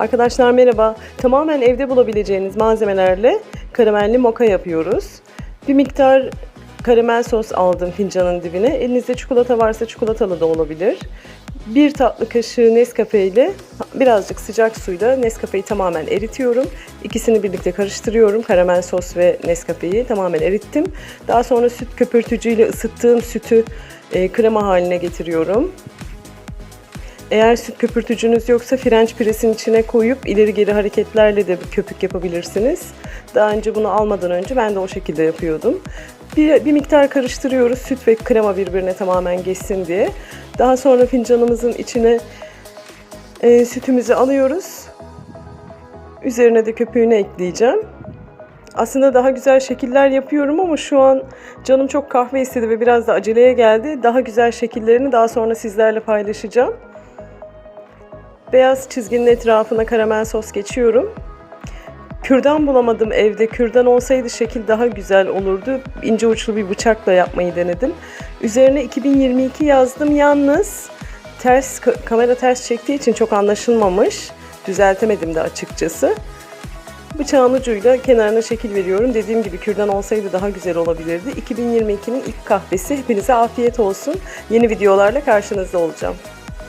Arkadaşlar merhaba. Tamamen evde bulabileceğiniz malzemelerle karamelli moka yapıyoruz. Bir miktar karamel sos aldım fincanın dibine. Elinizde çikolata varsa çikolatalı da olabilir. Bir tatlı kaşığı Nescafe ile birazcık sıcak suyla Nescafe'yi tamamen eritiyorum. İkisini birlikte karıştırıyorum. Karamel sos ve Nescafe'yi tamamen erittim. Daha sonra süt köpürtücüyle ısıttığım sütü e, krema haline getiriyorum. Eğer süt köpürtücünüz yoksa frenç presin içine koyup ileri geri hareketlerle de köpük yapabilirsiniz. Daha önce bunu almadan önce ben de o şekilde yapıyordum. Bir, bir miktar karıştırıyoruz süt ve krema birbirine tamamen geçsin diye. Daha sonra fincanımızın içine e, sütümüzü alıyoruz. Üzerine de köpüğünü ekleyeceğim. Aslında daha güzel şekiller yapıyorum ama şu an canım çok kahve istedi ve biraz da aceleye geldi. Daha güzel şekillerini daha sonra sizlerle paylaşacağım. Beyaz çizginin etrafına karamel sos geçiyorum. Kürdan bulamadım evde. Kürdan olsaydı şekil daha güzel olurdu. İnce uçlu bir bıçakla yapmayı denedim. Üzerine 2022 yazdım. Yalnız ters ka- kamera ters çektiği için çok anlaşılmamış. Düzeltemedim de açıkçası. Bıçağın ucuyla kenarına şekil veriyorum. Dediğim gibi kürdan olsaydı daha güzel olabilirdi. 2022'nin ilk kahvesi. Hepinize afiyet olsun. Yeni videolarla karşınızda olacağım.